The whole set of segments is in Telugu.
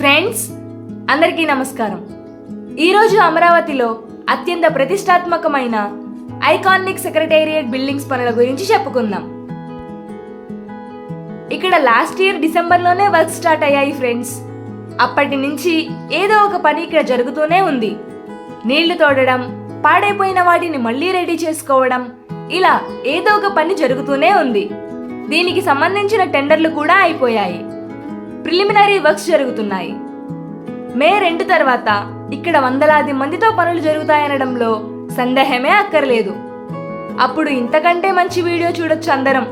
ఫ్రెండ్స్ అందరికీ నమస్కారం. ఈరోజు అమరావతిలో అత్యంత ప్రతిష్టాత్మకమైన ఐకానిక్ సెక్రటేరియట్ బిల్డింగ్స్ పనుల గురించి చెప్పుకుందాం. ఇక్కడ లాస్ట్ ఇయర్ డిసెంబర్లోనే వర్క్ స్టార్ట్ అయ్యాయి ఫ్రెండ్స్. అప్పటి నుంచి ఏదో ఒక పని ఇక్కడ జరుగుతూనే ఉంది. నీళ్ళు తోడడం పాడైపోయిన వాటిని మళ్ళీ రెడీ చేసుకోవడం ఇలా ఏదో ఒక పని జరుగుతూనే ఉంది. దీనికి సంబంధించిన టెండర్లు కూడా అయిపోయాయి. ప్రిలిమినరీ వర్క్స్ జరుగుతున్నాయి. మే రెండు తర్వాత ఇక్కడ వందలాది మందితో పనులు జరుగుతాయనడంలో సందేహమే అక్కర్లేదు. అప్పుడు ఇంతకంటే మంచి వీడియో చూడొచ్చు అందరం.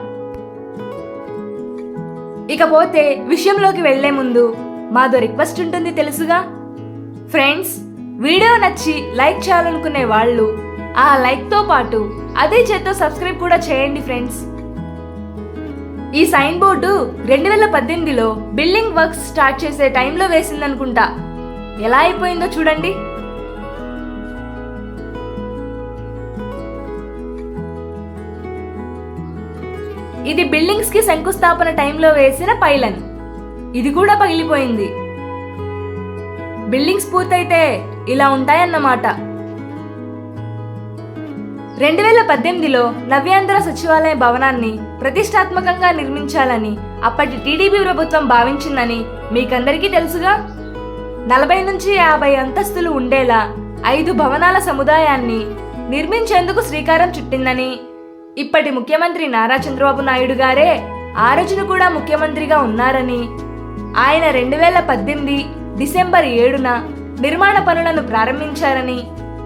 ఇకపోతే విషయంలోకి వెళ్ళే ముందు మాదో రిక్వెస్ట్ ఉంటుంది తెలుసుగా? ఫ్రెండ్స్ వీడియో నచ్చి లైక్ చేయాలనుకునే వాళ్ళు ఆ లైక్తో పాటు అదే చేత్తో సబ్స్క్రైబ్ కూడా చేయండి ఫ్రెండ్స్. ఈ సైన్ బోర్డు రెండు వేల పద్దెనిమిదిలో బిల్డింగ్ వర్క్స్ స్టార్ట్ చేసే టైంలో వేసిందనుకుంటా. ఎలా అయిపోయిందో చూడండి. ఇది బిల్డింగ్స్కి శంకుస్థాపన టైంలో వేసిన పైలన్. ఇది కూడా పగిలిపోయింది. బిల్డింగ్స్ పూర్తయితే ఇలా ఉంటాయన్నమాట. రెండు వేల పద్దెనిమిదిలో నవ్యాంధ్ర సచివాలయ భవనాన్ని ప్రతిష్టాత్మకంగా నిర్మించాలని అప్పటి టీడీపీ ప్రభుత్వం భావించిందని మీకందరికీ తెలుసుగా? నలభై నుంచి యాభై అంతస్తులు ఉండేలా ఐదు భవనాల సముదాయాన్ని నిర్మించేందుకు శ్రీకారం చుట్టిందని ఇప్పటి ముఖ్యమంత్రి నారా చంద్రబాబు నాయుడు గారే ఆ రోజున కూడా ముఖ్యమంత్రిగా ఉన్నారని ఆయన రెండు వేల పద్దెనిమిది డిసెంబర్ ఏడున నిర్మాణ పనులను ప్రారంభించారని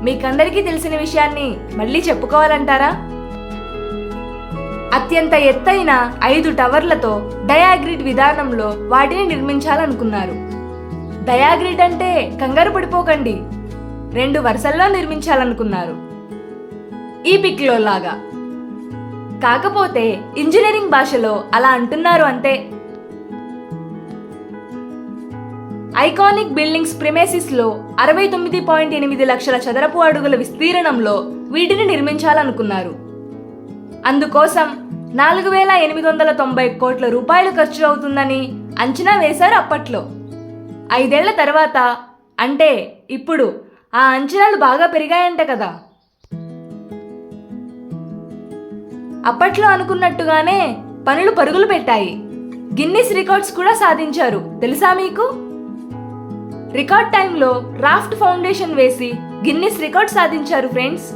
మీకందరికీ తెలిసిన విషయాన్ని మళ్ళీ చెప్పుకోవాలంటారా? అత్యంత ఎత్తైన ఐదు టవర్లతో డయాగ్రిడ్ విధానంలో వాటిని నిర్మించాలనుకున్నారు. డయాగ్రిడ్ అంటే కంగారు పడిపోకండి. రెండు వరుసల్లో నిర్మించాలనుకున్నారు. ఈ పిక్లో లాగా కాకపోతే ఇంజనీరింగ్ భాషలో అలా అంటున్నారు అంతే ఐకానిక్ బిల్డింగ్స్ ప్రిమేసిస్లో అరవై తొమ్మిది పాయింట్ ఎనిమిది లక్షల చదరపు అడుగుల విస్తీర్ణంలో వీటిని నిర్మించాలనుకున్నారు. అందుకోసం నాలుగు వేల ఎనిమిది వందల తొంభై కోట్ల రూపాయలు ఖర్చు అవుతుందని అంచనా వేశారు అప్పట్లో. ఐదేళ్ళ తర్వాత అంటే ఇప్పుడు ఆ అంచనాలు బాగా పెరిగాయంట కదా. అప్పట్లో అనుకున్నట్టుగానే పనులు పరుగులు పెట్టాయి. గిన్నిస్ రికార్డ్స్ కూడా సాధించారు. తెలుసా మీకు? రికార్డ్ టైంలో రాఫ్ట్ ఫౌండేషన్ వేసి గిన్నిస్ రికార్డ్ సాధించారు ఫ్రెండ్స్.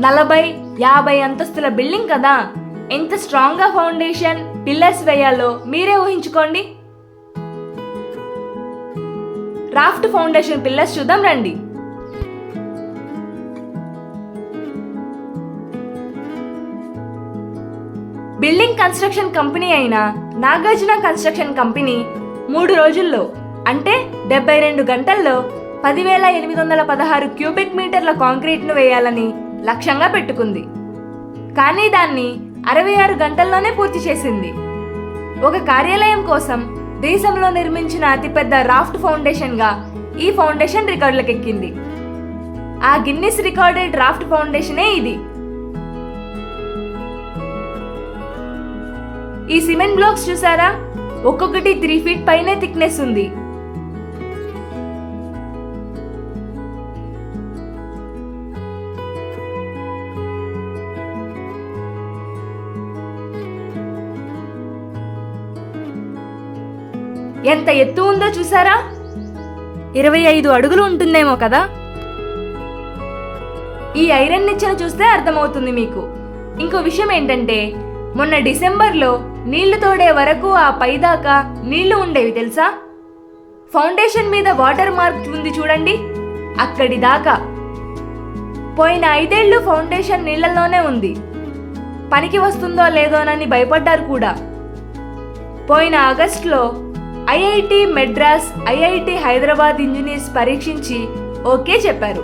నలభై యాభై అంతస్తుల బిల్డింగ్ కదా? ఎంత స్ట్రాంగ్గా ఫౌండేషన్ పిల్లర్స్ వేయాలో మీరే ఊహించుకోండి. రాఫ్ట్ ఫౌండేషన్ పిల్లర్స్ చూద్దాం రండి. బిల్డింగ్ కన్స్ట్రక్షన్ కంపెనీ అయిన నాగార్జున కన్స్ట్రక్షన్ కంపెనీ మూడు రోజుల్లో అంటే డెబ్బై రెండు గంటల్లో పదివేల ఎనిమిది వందల పదహారు క్యూబిక్ మీటర్ల కాంక్రీట్ను వేయాలని లక్ష్యంగా పెట్టుకుంది. కానీ దాన్ని అరవై ఆరు గంటల్లోనే పూర్తి చేసింది. ఒక కార్యాలయం కోసం దేశంలో నిర్మించిన అతిపెద్ద రాఫ్ట్ ఫౌండేషన్గా ఈ ఫౌండేషన్ రికార్డులకెక్కింది. ఆ గిన్నిస్ రికార్డెడ్ రాఫ్ట్ ఫౌండేషనే ఇది. ఈ సిమెంట్ బ్లాక్స్ చూసారా? ఒక్కొక్కటి త్రీ ఫీట్ పైనే థిక్నెస్ ఉంది. ఎంత ఎత్తు ఉందో చూసారా? ఇరవై ఐదు అడుగులు ఉంటుందేమో కదా? ఈ ఐరన్ నిచ్చెన చూస్తే అర్థమవుతుంది మీకు. ఇంకో విషయం ఏంటంటే మొన్న డిసెంబర్లో నీళ్ళు తోడే వరకు ఆ పైదాకా నీళ్ళు ఉండేవి తెలుసా? ఫౌండేషన్ మీద వాటర్ మార్క్ ఉంది చూడండి. అక్కడి దాకా. పోయిన ఐదేళ్ళు ఫౌండేషన్ నీళ్ళలోనే ఉంది. పనికి వస్తుందో లేదోనని భయపడ్డారు కూడా. పోయిన ఆగస్టులో IIT Madras IIT Hyderabad engineers పరీక్షించి ఓకే చెప్పారు.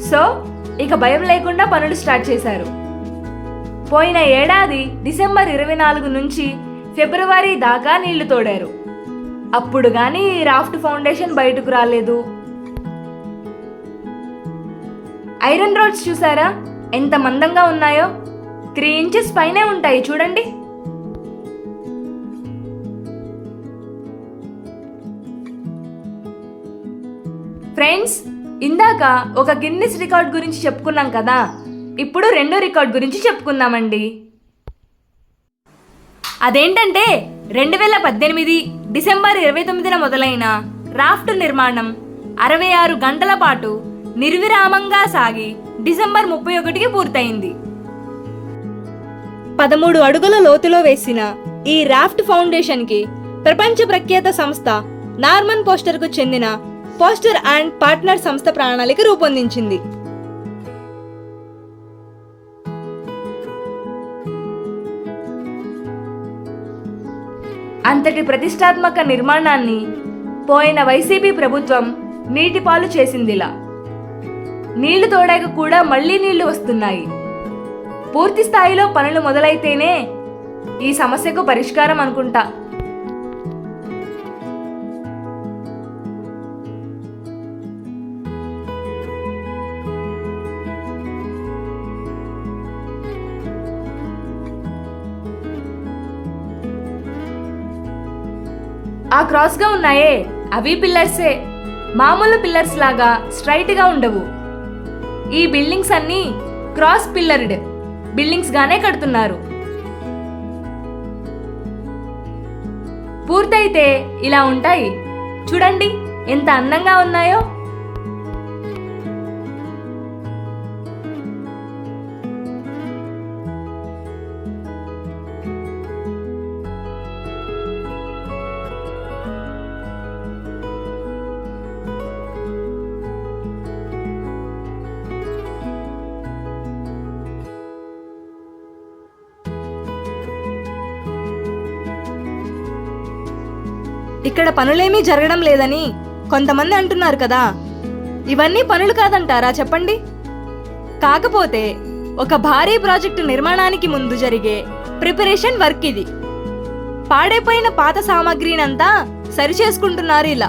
సో ఇక భయం లేకుండా పనులు స్టార్ట్ చేశారు. పోయిన ఏడాది డిసెంబర్ ఇరవై నాలుగు నుంచి ఫిబ్రవరి దాకా నీళ్ళు తోడారు. అప్పుడు కానీ రాఫ్ట్ ఫౌండేషన్ బయటకు రాలేదు. ఐరన్ రోడ్స్ చూసారా? ఎంత మందంగా ఉన్నాయో? త్రీ ఇంచెస్ పైనే ఉంటాయి చూడండి. ఫ్రెండ్స్ ఇందాక ఒక గిన్నిస్ రికార్డ్ గురించి చెప్పుకున్నాం కదా? ఇప్పుడు రెండో రికార్డ్ గురించి చెప్పుకుందామండి. అదేంటంటే రెండు వేల పద్దెనిమిది డిసెంబర్ ఇరవై తొమ్మిదిన మొదలైన రాఫ్ట్ నిర్మాణం అరవై ఆరు గంటల పాటు నిర్విరామంగా సాగి డిసెంబర్ ముప్పై ఒకటికి పూర్తయింది. పదమూడు అడుగుల లోతులో వేసిన ఈ రాఫ్ట్ ఫౌండేషన్కి ప్రపంచ ప్రఖ్యాత సంస్థ నార్మన్ పోస్టర్కు చెందిన పోస్టర్ అండ్ పార్ట్నర్ సంస్థ ప్రణాళిక రూపొందించింది. అంతటి ప్రతిష్టాత్మక నిర్మాణాన్ని పోయిన వైసీపీ ప్రభుత్వం నీటిపాలు చేసిందిలా. నీళ్ళు తోడాక కూడా మళ్ళీ నీళ్ళు వస్తున్నాయి. పూర్తి స్థాయిలో పనులు మొదలైతేనే ఈ సమస్యకు పరిష్కారం అనుకుంటా. ఆ క్రాస్గా ఉన్నాయే. అవి పిల్లర్సే. మామూలు పిల్లర్స్ లాగా స్ట్రైట్గా ఉండవు. ఈ బిల్డింగ్స్ అన్నీ క్రాస్ పిల్లర్డ్. బిల్డింగ్స్గానే కడుతున్నారు. పూర్తయితే ఇలా ఉంటాయి. చూడండి ఎంత అందంగా ఉన్నాయో. ఇక్కడ పనులేమీ జరగడం లేదని కొంతమంది అంటున్నారు కదా. ఇవన్నీ పనులు కాదంటారా చెప్పండి? కాకపోతే ఒక భారీ ప్రాజెక్టు నిర్మాణానికి ముందు జరిగే ప్రిపరేషన్ వర్క్ ఇది. పాడైపోయిన పాత సామాగ్రినంతా సరిచేసుకుంటున్నారు ఇలా.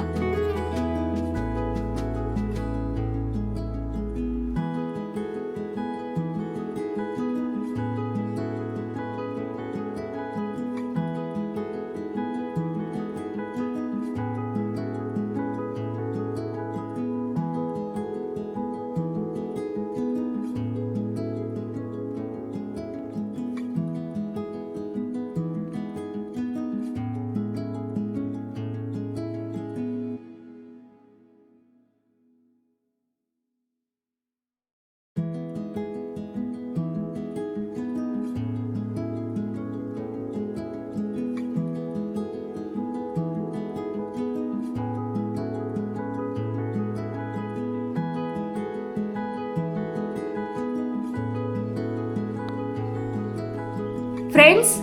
ఫ్రెండ్స్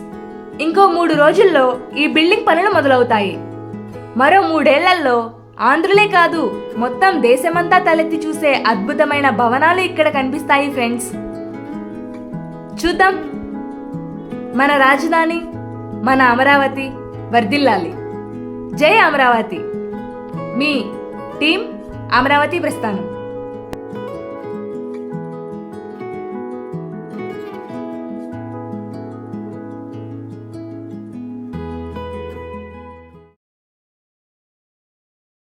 ఇంకో మూడు రోజుల్లో ఈ బిల్డింగ్ పనులు మొదలవుతాయి. మరో మూడేళ్ళలో ఆంధ్రులే కాదు మొత్తం దేశమంతా తలెత్తి చూసే అద్భుతమైన భవనాలు ఇక్కడ కనిపిస్తాయి ఫ్రెండ్స్ చూద్దాం. మన రాజధాని మన అమరావతి వర్ధిల్లాలి జై అమరావతి. మీ టీం అమరావతి ప్రస్థానం.